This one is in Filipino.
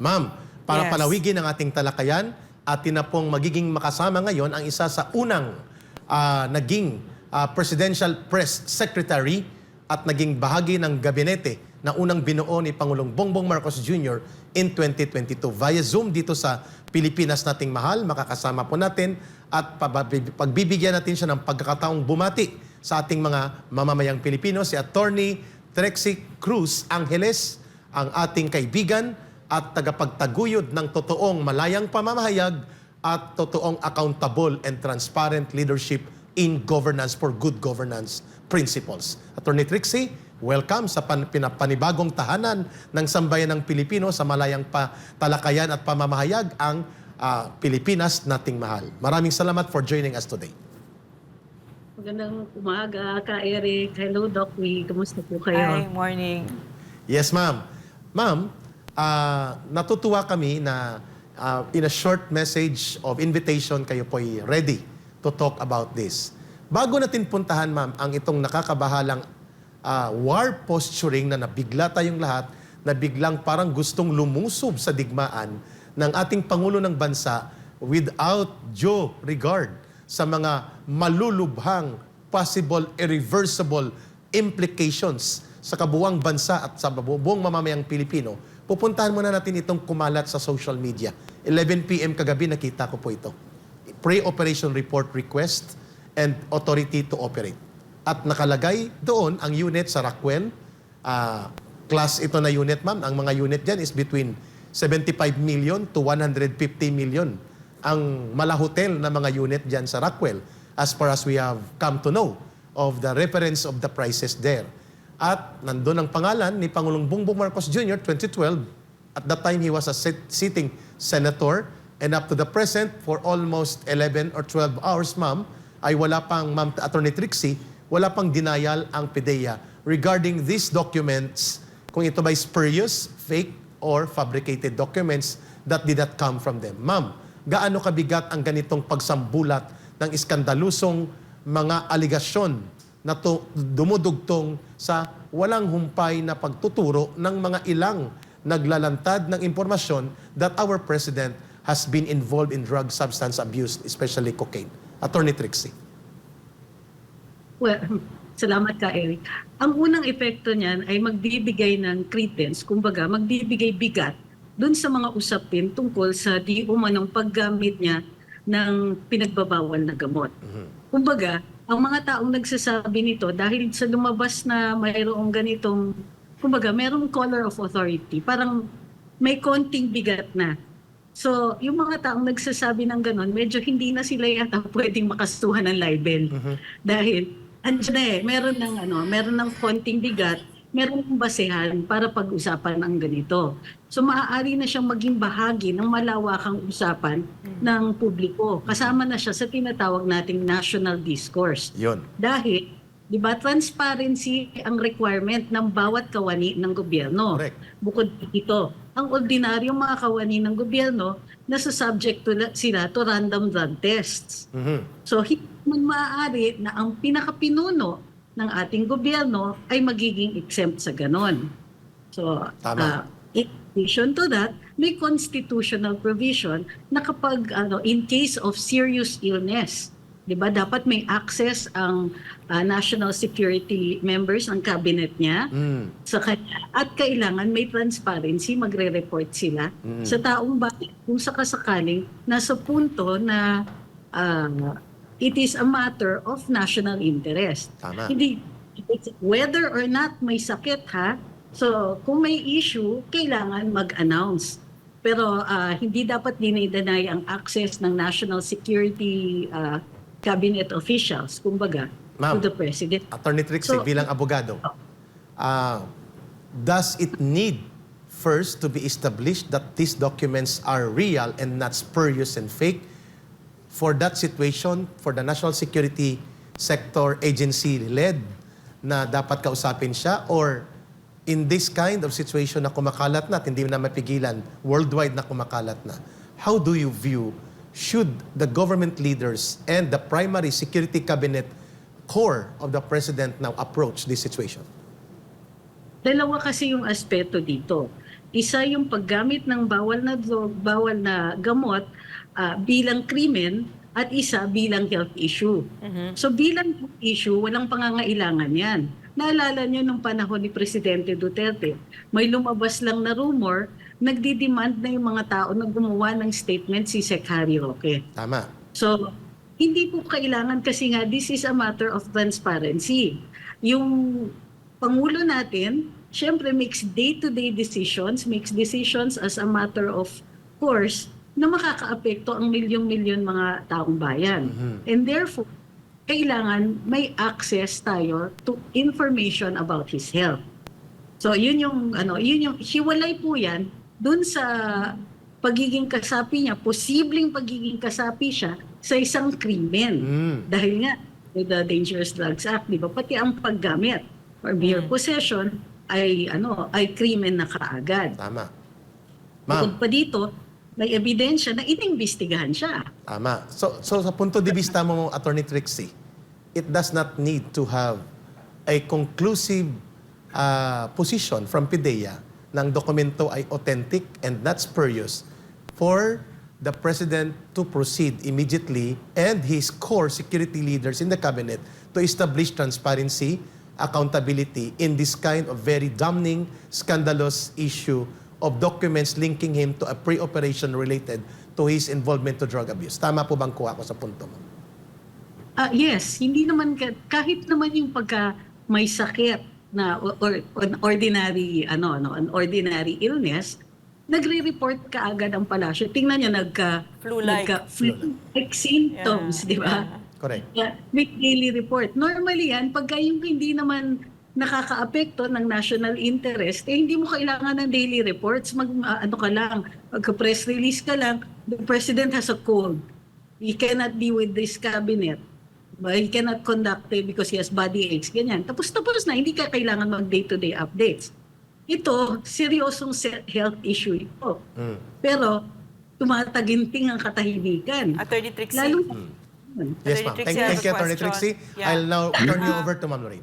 Ma'am, para Yes. palawigin ang ating talakayan, atin na pong magiging makasama ngayon ang isa sa unang ah, naging ah, Presidential Press Secretary at naging bahagi ng gabinete na unang binuo ni Pangulong Bongbong Marcos Jr. in 2022. Via Zoom dito sa Pilipinas nating mahal, makakasama po natin at pagbibigyan natin siya ng pagkakataong bumati sa ating mga mamamayang Pilipino, si Attorney Trexie Cruz Angeles, ang ating kaibigan at tagapagtaguyod ng totoong malayang pamamahayag at totoong accountable and transparent leadership in governance for good governance principles. Attorney Trixie, welcome sa pan- pinapanibagong tahanan ng sambayan ng Pilipino sa malayang pa talakayan at pamamahayag ang ah, Pilipinas nating mahal. Maraming salamat for joining us today. Magandang umaga, Ka Eric. Hello, Doc. Kumusta po Hi, kayo? morning. Yes, ma'am. Ma'am, ah, natutuwa kami na ah, in a short message of invitation, kayo po ay ready to talk about this. Bago natin puntahan, ma'am, ang itong nakakabahalang ah, war posturing na nabigla tayong lahat, na biglang parang gustong lumusob sa digmaan ng ating Pangulo ng Bansa without due regard sa mga malulubhang, possible, irreversible implications sa kabuwang bansa at sa bu- buong mamamayang Pilipino, pupuntahan muna natin itong kumalat sa social media. 11 p.m. kagabi nakita ko po ito. Pre-operation report request and authority to operate. At nakalagay doon ang unit sa Rockwell. Ah, class ito na unit, ma'am. Ang mga unit dyan is between 75 million to 150 million ang malahotel na mga unit dyan sa Rockwell as far as we have come to know of the reference of the prices there. At nandun ang pangalan ni Pangulong Bongbong Marcos Jr. 2012. At that time, he was a sit- sitting senator. And up to the present, for almost 11 or 12 hours, ma'am, ay wala pang, ma'am, Attorney Trixie, wala pang denial ang PDEA regarding these documents, kung ito ba spurious, fake, or fabricated documents that did not come from them. Ma'am, gaano kabigat ang ganitong pagsambulat ng iskandalusong mga aligasyon na to, dumudugtong sa walang humpay na pagtuturo ng mga ilang naglalantad ng impormasyon that our president has been involved in drug substance abuse, especially cocaine. Attorney Trixie. Well, salamat ka, Eric. Ang unang epekto niyan ay magbibigay ng credence, kumbaga magbibigay bigat dun sa mga usapin tungkol sa di umanong paggamit niya ng pinagbabawal na gamot. Kumbaga, ang mga taong nagsasabi nito dahil sa lumabas na mayroong ganitong, kumbaga, mayroong color of authority, parang may konting bigat na. So, yung mga taong nagsasabi ng ganon, medyo hindi na sila yata pwedeng makasuhan ng libel. Dahil, andyan na eh, meron ng, ano, meron ng konting bigat, meron ng basehan para pag-usapan ang ganito. So, maaari na siyang maging bahagi ng malawakang usapan ng publiko. Kasama na siya sa tinatawag nating national discourse. Yon. Dahil, di ba, transparency ang requirement ng bawat kawani ng gobyerno. Correct. Bukod dito, ang ordinaryong mga kawani ng gobyerno, nasa subject to, sila to random drug tests. Mhm. So, hindi man maaari na ang pinakapinuno ng ating gobyerno ay magiging exempt sa ganon. So, Tama. ah, in addition to that, may constitutional provision na kapag ano, in case of serious illness, 'di ba, dapat may access ang ah, national security members ng cabinet niya Mm. sa kanya at kailangan may transparency, magre-report sila Mm. sa taong bayan kung sakasakaling nasa punto na ah, it is a matter of national interest. Tama. Hindi it's whether or not may sakit ha. So, kung may issue, kailangan mag-announce. Pero ah, hindi dapat dinideny ang access ng national security ah, cabinet officials, kumbaga, Ma'am. to the president. Attorney Trixie, So- bilang abogado, ah, does it need first to be established that these documents are real and not spurious and fake? For that situation, for the national security sector agency led na dapat kausapin siya or in this kind of situation na kumakalat na at hindi na mapigilan, worldwide na kumakalat na, how do you view should the government leaders and the primary security cabinet core of the president now approach this situation? Dalawa kasi yung aspeto dito. Isa yung paggamit ng bawal na drug, bawal na gamot ah, bilang krimen at isa bilang health issue. Mhm. So bilang health issue, walang pangangailangan yan. Naalala niyo nung panahon ni Presidente Duterte, may lumabas lang na rumor, nagdi-demand na yung mga tao na gumawa ng statement si Sec Harry Roque. Tama. So, hindi po kailangan kasi nga this is a matter of transparency. Yung Pangulo natin, syempre makes day-to-day decisions, makes decisions as a matter of course na makakaapekto ang milyong-milyon mga taong bayan. Mhm. And therefore, kailangan may access tayo to information about his health. So, yun yung, ano, yun yung, hiwalay po yan dun sa pagiging kasapi niya, posibleng pagiging kasapi siya sa isang krimen. Mm. Dahil nga, with the Dangerous Drugs Act, di ba, pati ang paggamit or mere Mm. possession ay, ano, ay krimen na kaagad. Tama. Bukod Ma'am, pa dito, may ebidensya na inimbestigahan siya. tama. So, so sa punto de vista mo, Attorney Trixie, it does not need to have a conclusive uh, position from PIDEA ng dokumento ay authentic and not spurious for the President to proceed immediately and his core security leaders in the cabinet to establish transparency, accountability in this kind of very damning, scandalous issue of documents linking him to a pre-operation related to his involvement to drug abuse. Tama po bang kuha ko sa punto mo? Ah, yes, hindi naman ka- kahit naman yung pagka may sakit na or, or an ordinary ano ano an ordinary illness nagre-report ka agad ang palasyo. Tingnan niyo nagka Flu-like. nagka flu-like symptoms, Yeah, di ba? yeah. Correct. Yeah, may daily report. Normally yan, pagka yung hindi naman nakakaapekto ng national interest, eh hindi mo kailangan ng daily reports. Mag, ah, ano ka lang, magka-press release ka lang, the president has a cold. He cannot be with this cabinet. But he cannot conduct it because he has body aches, ganyan. Tapos tapos na, hindi ka kailangan mag day-to-day updates. Ito, seryosong se- health issue ito. Mm. Pero, tumataginting ang katahimikan. Attorney Trixie. Lalo Yes, ma'am. Thank, Trixie has thank you, a Attorney question. Trixie. I'll now turn you over to Ma'am Lorraine.